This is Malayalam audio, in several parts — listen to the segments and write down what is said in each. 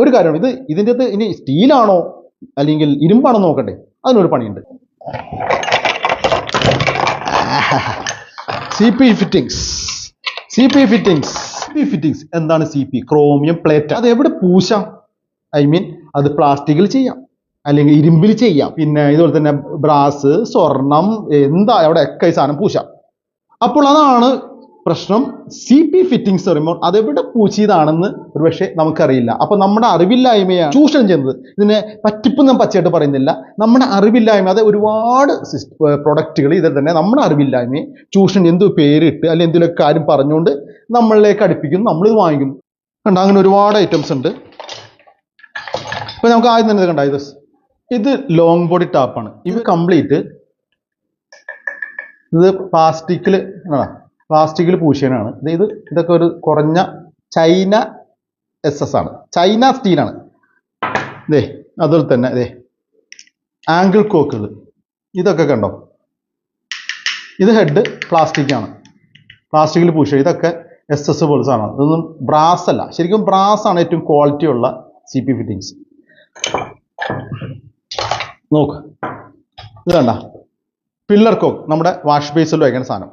ഒരു കാര്യം ഇത് ഇതിന്റെ അത് ഇനി സ്റ്റീലാണോ അല്ലെങ്കിൽ ഇരുമ്പാണോ നോക്കട്ടെ അതിനൊരു പണിയുണ്ട്. C P fittings C P fittings P fittings എന്താണ് സി പി ക്രോമിയം പ്ലേറ്റ് അത് എവിടെ പൂശാം? ഐ മീൻ അത് പ്ലാസ്റ്റിക്കിൽ ചെയ്യാം. അല്ലെങ്കിൽ ഇരുമ്പിൽ ചെയ്യാം. പിന്നെ ഇതുപോലെ തന്നെ ബ്രാസ് സ്വർണം എന്താ അവിടെ ഒക്കെ സാധനം പൂശാം. അപ്പോൾ അതാണ് പ്രശ്നം സി പി ഫിറ്റിംഗ്സ് പറയുമ്പോൾ അതെവിടെ പൂച്ചിയതാണെന്ന് ഒരുപക്ഷെ നമുക്കറിയില്ല. അപ്പൊ നമ്മുടെ അറിവില്ലായ്മയാണ് ചൂഷണം ചെയ്യുന്നത്. ഇതിനെ പറ്റിപ്പ് ഞാൻ പച്ചയായിട്ട് പറയുന്നില്ല. നമ്മുടെ അറിവില്ലായ്മ അത് ഒരുപാട് പ്രൊഡക്റ്റുകൾ ഇതിൽ തന്നെ നമ്മുടെ അറിവില്ലായ്മയെ ചൂഷണം എന്ത് പേരിട്ട് അല്ലെങ്കിൽ എന്തെങ്കിലുമൊക്കെ കാര്യം പറഞ്ഞുകൊണ്ട് നമ്മളിലേക്ക് അടുപ്പിക്കുന്നു നമ്മളിത് വാങ്ങിക്കുന്നു. കണ്ട അങ്ങനെ ഒരുപാട് ഐറ്റംസ് ഉണ്ട്. ഇപ്പൊ നമുക്ക് ആദ്യം തന്നെ ഇത് ഇത് ലോങ് ബോഡി ടാപ്പാണ് ഇത് കംപ്ലീറ്റ് ഇത് പ്ലാസ്റ്റിക്കിൽ പ്ലാസ്റ്റിക്കിൽ പൂശിയനാണ് ഇത് ഇത് ഇതൊക്കെ ഒരു കുറഞ്ഞ ചൈന എസ് എസ് ആണ്. ചൈന സ്റ്റീലാണ് ഇതേ അതുപോലെ തന്നെ ഇതേ ആംഗിൾ കോക്കുകൾ ഇതൊക്കെ കണ്ടോ? ഇത് ഹെഡ് പ്ലാസ്റ്റിക്കാണ് പ്ലാസ്റ്റിക്കിൽ പൂശിയ. ഇതൊക്കെ എസ് എസ് പോലീസ് ആണ് ഇതൊന്നും ബ്രാസ് അല്ല. ശരിക്കും ബ്രാസ് ആണ് ഏറ്റവും ക്വാളിറ്റി ഉള്ള സി പി ഫിറ്റിങ്സ് നോക്ക്. ഇത് കണ്ട? പില്ലർ കോക്ക് നമ്മുടെ വാഷ് ബേസിൽ വയ്ക്കുന്ന സാധനം.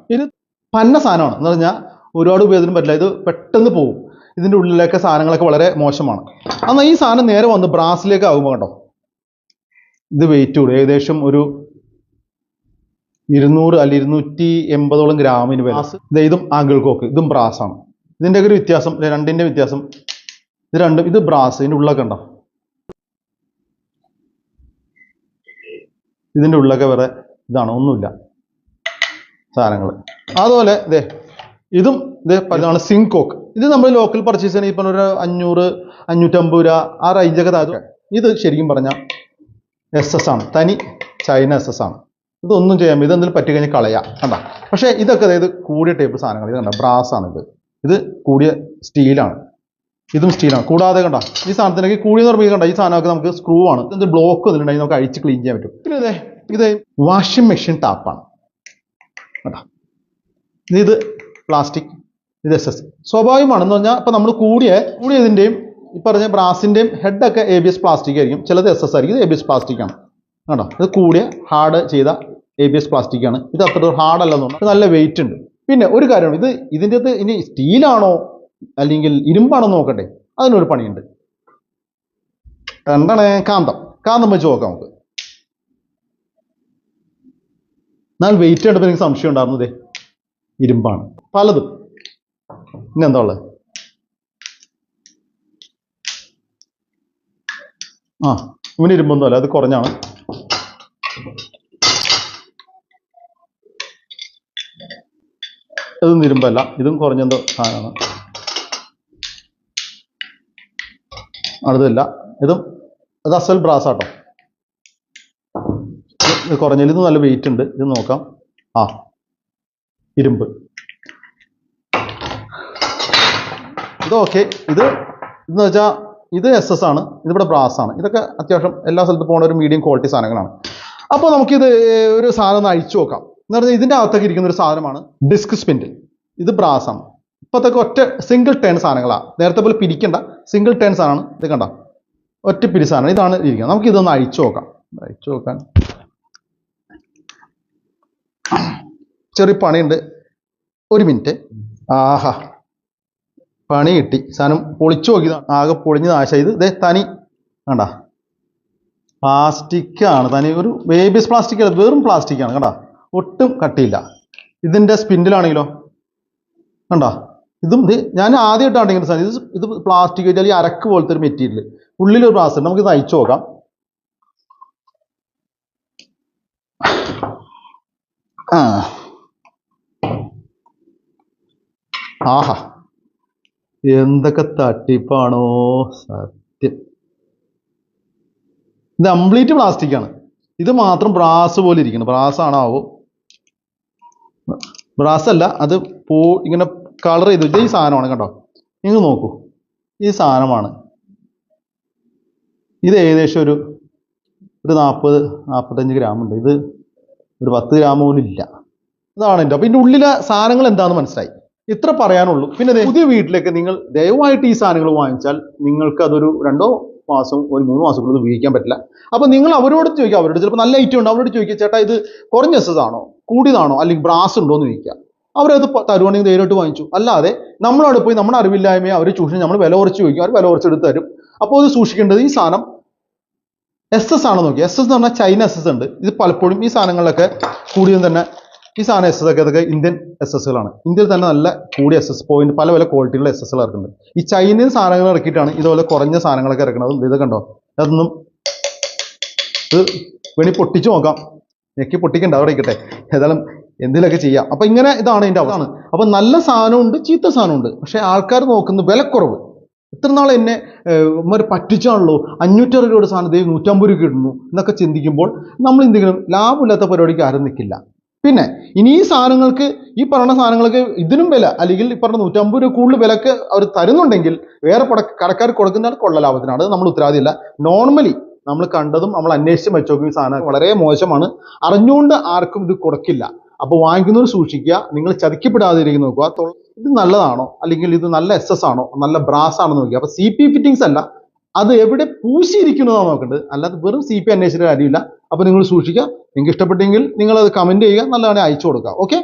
പന്ന സാധനമാണ്. എന്ന് പറഞ്ഞാൽ ഒരുപാട് ഉപയോഗത്തിന് പറ്റില്ല. ഇത് പെട്ടെന്ന് പോകും ഇതിന്റെ ഉള്ളിലൊക്കെ സാധനങ്ങളൊക്കെ വളരെ മോശമാണ്. എന്നാൽ ഈ സാധനം നേരെ വന്ന് ബ്രാസിലേക്ക് ആകുമ്പോൾ കേട്ടോ ഇത് വെയിറ്റ് കൂടും. ഏകദേശം ഒരു ഇരുന്നൂറ് അല്ല ഇരുന്നൂറ്റി എൺപതോളം ഗ്രാമിന് ബ്രാസ്. ദേ ഇതും ആംഗിൾ കോക്ക് ഇതും ബ്രാസ് ആണ്. ഇതിന്റെയൊക്കെ ഒരു വ്യത്യാസം രണ്ടിന്റെ വ്യത്യാസം. ഇത് രണ്ടും ഇത് ബ്രാസ്. ഇതിന്റെ ഉള്ളൊക്കെ ഉണ്ടോ ഇതിന്റെ ഉള്ളൊക്കെ വേറെ ഇതാണ്. ഒന്നുമില്ല. സാധനങ്ങൾ അതുപോലെ ഇതേ ഇതും ഇതേ ഇതാണ് സിങ്ക് കോക്ക് ഇത് നമ്മൾ ലോക്കൽ പർച്ചേസ് ചെയ്യണമെങ്കിൽ ഇപ്പം ഒരു അഞ്ഞൂറ് അഞ്ഞൂറ്റമ്പത് രൂപ ആ റേഞ്ചൊക്കെ താഴെ ഇത് ശരിക്കും പറഞ്ഞാൽ എസ് എസ് ആണ്. തനി ചൈന എസ് എസ് ആണ്. ഇതൊന്നും ചെയ്യാം ഇത് എന്തെങ്കിലും പറ്റി കഴിഞ്ഞാൽ കളയാം. കണ്ട? പക്ഷേ ഇതൊക്കെ അതായത് കൂടിയ ടൈപ്പ് സാധനങ്ങൾ ഇത് കണ്ട? ബ്രാസ് ആണ് ഇത്. ഇത് കൂടിയ സ്റ്റീലാണ് ഇതും സ്റ്റീലാണ് കൂടാതെ കണ്ട? ഈ സാധനത്തിനൊക്കെ കൂടി നിർമ്മിക്കുക കണ്ട? ഈ സാധനമൊക്കെ നമുക്ക് സ്ക്രൂ ആണ്. ഇത് ബ്ലോക്ക് വന്നിട്ടുണ്ടെങ്കിൽ നമുക്ക് അഴിച്ച് ക്ലീൻ ചെയ്യാൻ പറ്റും. പിന്നെ ഇതേ ഇത് വാഷിംഗ് മെഷീൻ ടാപ്പാണ് കേട്ടോ ഇത് പ്ലാസ്റ്റിക് ഇത് എസ് എസ് സ്വാഭാവികമാണെന്ന് പറഞ്ഞാൽ ഇപ്പം നമ്മൾ കൂടിയ കൂടിയതിന്റെയും ഈ പറഞ്ഞ ബ്രാസിന്റെയും ഹെഡൊക്കെ എ ബി എസ് പ്ലാസ്റ്റിക് ആയിരിക്കും. ചിലത് എസ് എസ് ആയിരിക്കും ഇത് എ ബി എസ് പ്ലാസ്റ്റിക് ആണ്. കേട്ടോ ഇത് കൂടിയ ഹാർഡ് ചെയ്ത എ ബി എസ് പ്ലാസ്റ്റിക് ആണ്. ഇത് അത്ര ഹാർഡ് അല്ലെന്ന് പറഞ്ഞാൽ നല്ല വെയിറ്റ് ഉണ്ട്. പിന്നെ ഒരു കാര്യമാണ് ഇത് ഇതിന്റെ അകത്ത് ഇനി സ്റ്റീലാണോ അല്ലെങ്കിൽ ഇരുമ്പാണോ നോക്കട്ടെ. അതിനൊരു പണിയുണ്ട്. എന്താണ് കാന്തം? കാന്തം വെച്ച് നോക്കാം നമുക്ക്. എന്നാൽ വെയിറ്റ് കണ്ടപ്പോൾ എനിക്ക് സംശയം ഉണ്ടായിരുന്നതേ ഇരുമ്പാണ്. പലതും. പിന്നെ എന്താ ഉള്ളത്? ആ ഇവന് ഇരുമ്പൊന്നും അല്ല അത് കുറഞ്ഞാണ്. ഇതൊന്നും ഇരുമ്പല്ല ഇതും കുറഞ്ഞെന്തോ സാധനമാണ്. അടുത്തല്ല ഇതും ഇത് അസൽ ബ്രാസ് ആട്ടോ. ഇത് കുറഞ്ഞതിൽ ഇത് നല്ല വെയിറ്റ് ഉണ്ട് ഇത് നോക്കാം. ആ ഇരുമ്പ്. ഇത് ഓക്കെ ഇത് എന്ന് വെച്ചാൽ ഇത് എസ് എസ് ആണ്. ഇതിവിടെ ബ്രാസ് ആണ്. ഇതൊക്കെ അത്യാവശ്യം എല്ലാ സ്ഥലത്തും പോകുന്ന ഒരു മീഡിയം ക്വാളിറ്റി സാധനങ്ങളാണ്. അപ്പോൾ നമുക്കിത് ഒരു സാധനം ഒന്ന് അഴിച്ചു നോക്കാം. എന്ന് പറഞ്ഞാൽ ഇതിന്റെ അകത്തൊക്കെ ഇരിക്കുന്ന ഒരു സാധനമാണ് ഡിസ്ക് സ്പിൻഡിൽ ഇത് ബ്രാസ് ആണ്. ഇപ്പോഴത്തേക്ക് ഒറ്റ സിംഗിൾ ടേൺ സാധനങ്ങളാണ് നേരത്തെ പോലെ പിരിക്കേണ്ട. സിംഗിൾ ടേൺ സാധനമാണ്. ഇത് കണ്ട. ഒറ്റ പിരി സാധനം. ഇതാണ് ഇരിക്കുന്നത്. നമുക്ക് ഇതൊന്ന് അഴിച്ചു നോക്കാം. അഴിച്ചു നോക്കാൻ. ചെറിയ പണിയുണ്ട്. ഒരു മിനിറ്റ്. ആഹാ. പണി കിട്ടി. സാധനം പൊളിച്ചു നോക്കിയതാണ് ആകെ പൊളിഞ്ഞ് നാശമായത് ഇത് തനി. കണ്ട? പ്ലാസ്റ്റിക് ആണ്. തനി ഒരു ബേബീസ് പ്ലാസ്റ്റിക് അല്ല. വെറും പ്ലാസ്റ്റിക് ആണ്. കണ്ട? ഒട്ടും കട്ടിയില്ല. ഇതിന്റെ സ്പിൻഡിലാണെങ്കിലോ കണ്ട? ഇതും ഇത് ഞാൻ ആദ്യമായിട്ടാണ് ഇങ്ങനെ സാധനം. ഇത് ഇത് പ്ലാസ്റ്റിക് വെച്ചാൽ ഈ അരക്ക് പോലത്തെ ഒരു മെറ്റീരിയൽ ഉള്ളിലൊരു പ്ലാസ്റ്റിക് നമുക്ക് ഇത് അയച്ചു നോക്കാം. ആ. ആഹാ. എന്തൊക്കെ തട്ടിപ്പാണോ? സത്യം. ഇത് കംപ്ലീറ്റ് പ്ലാസ്റ്റിക് ആണ്. ഇത് മാത്രം ബ്രാസ് പോലെ ഇരിക്കുന്നു. ബ്രാസ് ആണാവോ ബ്രാസ് അല്ല. അത് പോ ഇങ്ങനെ കളർ ചെയ്ത് വെച്ചാൽ ഈ സാധനമാണ് കേട്ടോ. നിങ്ങൾ നോക്കൂ. ഈ സാധനമാണ്. ഇത് ഏകദേശം ഒരു ഒരു നാൽപ്പത് നാൽപ്പത്തഞ്ച് ഗ്രാം ഉണ്ട്. ഇത് ഒരു പത്ത് ഗ്രാം പോലും ഇല്ല. അതാണ് എന്റെ അപ്പോൾ ഇതിന്റെ ഉള്ളിലെ സാധനങ്ങൾ എന്താണെന്ന് മനസ്സിലായി? ഇത്ര പറയാനുള്ളൂ. പിന്നെ പുതിയ വീട്ടിലേക്ക് നിങ്ങൾ ദയവായിട്ട് ഈ സാധനങ്ങൾ വാങ്ങിച്ചാൽ നിങ്ങൾക്ക് അതൊരു രണ്ടോ മാസം ഒരു മൂന്ന് മാസം കൂടുതൽ ഉപയോഗിക്കാൻ പറ്റില്ല. അപ്പൊ നിങ്ങൾ അവരോട് ചോദിക്കുക അവരോട് ചിലപ്പോൾ നല്ല ഐറ്റം ഉണ്ട് അവരോട് ചോദിക്കുക ചേട്ടാ ഇത് കുറഞ്ഞ എസ് ആണോ കൂടിയതാണോ അല്ലെങ്കിൽ ബ്രാസ് ഉണ്ടോ എന്ന് ചോദിക്കുക. അവരത് തരുവാണെങ്കിൽ നേരിട്ട് വാങ്ങിച്ചു. അല്ലാതെ നമ്മളവിടെ പോയി നമ്മുടെ അറിവില്ലായ്മയെ അവർ ചൂഷണം നമ്മൾ വില കുറച്ച് ചോദിക്കും അവർ വില കുറച്ച് എടുത്ത് തരും. അപ്പോൾ ഇത് സൂക്ഷിക്കേണ്ടത് ഈ സാധനം എസ് എസ് ആണോ നോക്കി എസ് എസ് എന്ന് പറഞ്ഞാൽ ചൈന എസ് എസ് ഉണ്ട്. ഇത് പലപ്പോഴും ഈ സാധനങ്ങളിലൊക്കെ കൂടിയും തന്നെ ഈ സാധനം എസ് എസ് ഒക്കെ അതൊക്കെ ഇന്ത്യൻ എസ് എസ്സുകളാണ് ഇന്ത്യയിൽ തന്നെ നല്ല കൂടിയ എസ് എസ് പോയിന്റ് പല പല ക്വാളിറ്റിയുള്ള എസ് എസ്സുകൾ ഇറക്കുന്നുണ്ട്. ഈ ചൈനയിൽ സാധനങ്ങൾ ഇറക്കിയിട്ടാണ് ഇതുപോലെ കുറഞ്ഞ സാധനങ്ങളൊക്കെ ഇറക്കുന്നത്. ഇത് കണ്ടോ? അതൊന്നും ഇത് വേണി പൊട്ടിച്ചു നോക്കാം. ഞെക്കി പൊട്ടിക്കണ്ട അവിടെ ഇരിക്കട്ടെ. ഏതായാലും എന്തെങ്കിലുമൊക്കെ ചെയ്യാം. അപ്പൊ ഇങ്ങനെ ഇതാണ് എന്റെ അവസാനം അപ്പൊ നല്ല സാധനമുണ്ട് ചീത്ത സാധനമുണ്ട്. പക്ഷെ ആൾക്കാർ നോക്കുന്നത് വിലക്കുറവ്. ഇത്ര നാൾ എന്നെ ഒരു പറ്റിച്ചാണല്ലോ? അഞ്ഞൂറ്ററുപത് രൂപയുടെ സാധനം നൂറ്റമ്പത് രൂപ കിട്ടുന്നു എന്നൊക്കെ ചിന്തിക്കുമ്പോൾ നമ്മൾ എന്തെങ്കിലും ലാഭമില്ലാത്ത പരിപാടിക്ക് ആരും നിൽക്കില്ല പിന്നെ ഇനി ഈ സാധനങ്ങൾക്ക് ഈ പറഞ്ഞ സാധനങ്ങൾക്ക് ഇതിനും വില അല്ലെങ്കിൽ ഈ പറഞ്ഞ നൂറ്റമ്പത് രൂപ കൂടുതൽ വിലക്ക് അവർ തരുന്നുണ്ടെങ്കിൽ വേറെ പട കടക്കാർ കൊടുക്കുന്നതാണ് കൊള്ള ലാഭത്തിനാണ് അത് നമ്മൾ ഉത്തരവാദിയില്ല. നോർമലി നമ്മൾ കണ്ടതും നമ്മൾ അന്വേഷിച്ച് വെച്ചോക്കും ഈ സാധനം വളരെ മോശമാണ്. അറിഞ്ഞുകൊണ്ട് ആർക്കും ഇത് കൊടുക്കില്ല. അപ്പോൾ വാങ്ങിക്കുന്നവർ സൂക്ഷിക്കുക. നിങ്ങൾ ചതിക്കപ്പെടാതിരിക്കും നോക്കുക. ഇത് നല്ലതാണോ? അല്ലെങ്കിൽ ഇത് നല്ല എസ് എസ് ആണോ? നല്ല ബ്രാസ് ആണോ നോക്കുക അപ്പോൾ സി പി ഫിറ്റിങ്സ് അല്ല. അത് എവിടെ പൂശിയിരിക്കുന്നതാണ് നോക്കേണ്ടത്. അല്ലാതെ വെറും സി പി അന്വേഷിച്ചിട്ട് കാര്യമില്ല. അപ്പൊ നിങ്ങൾ സൂക്ഷിക്കുക. നിങ്ങൾക്ക് ഇഷ്ടപ്പെട്ടെങ്കിൽ നിങ്ങൾ അത് കമന്റ് ചെയ്യുക നല്ലതാണ് അയച്ചു കൊടുക്കുക. ഓക്കെ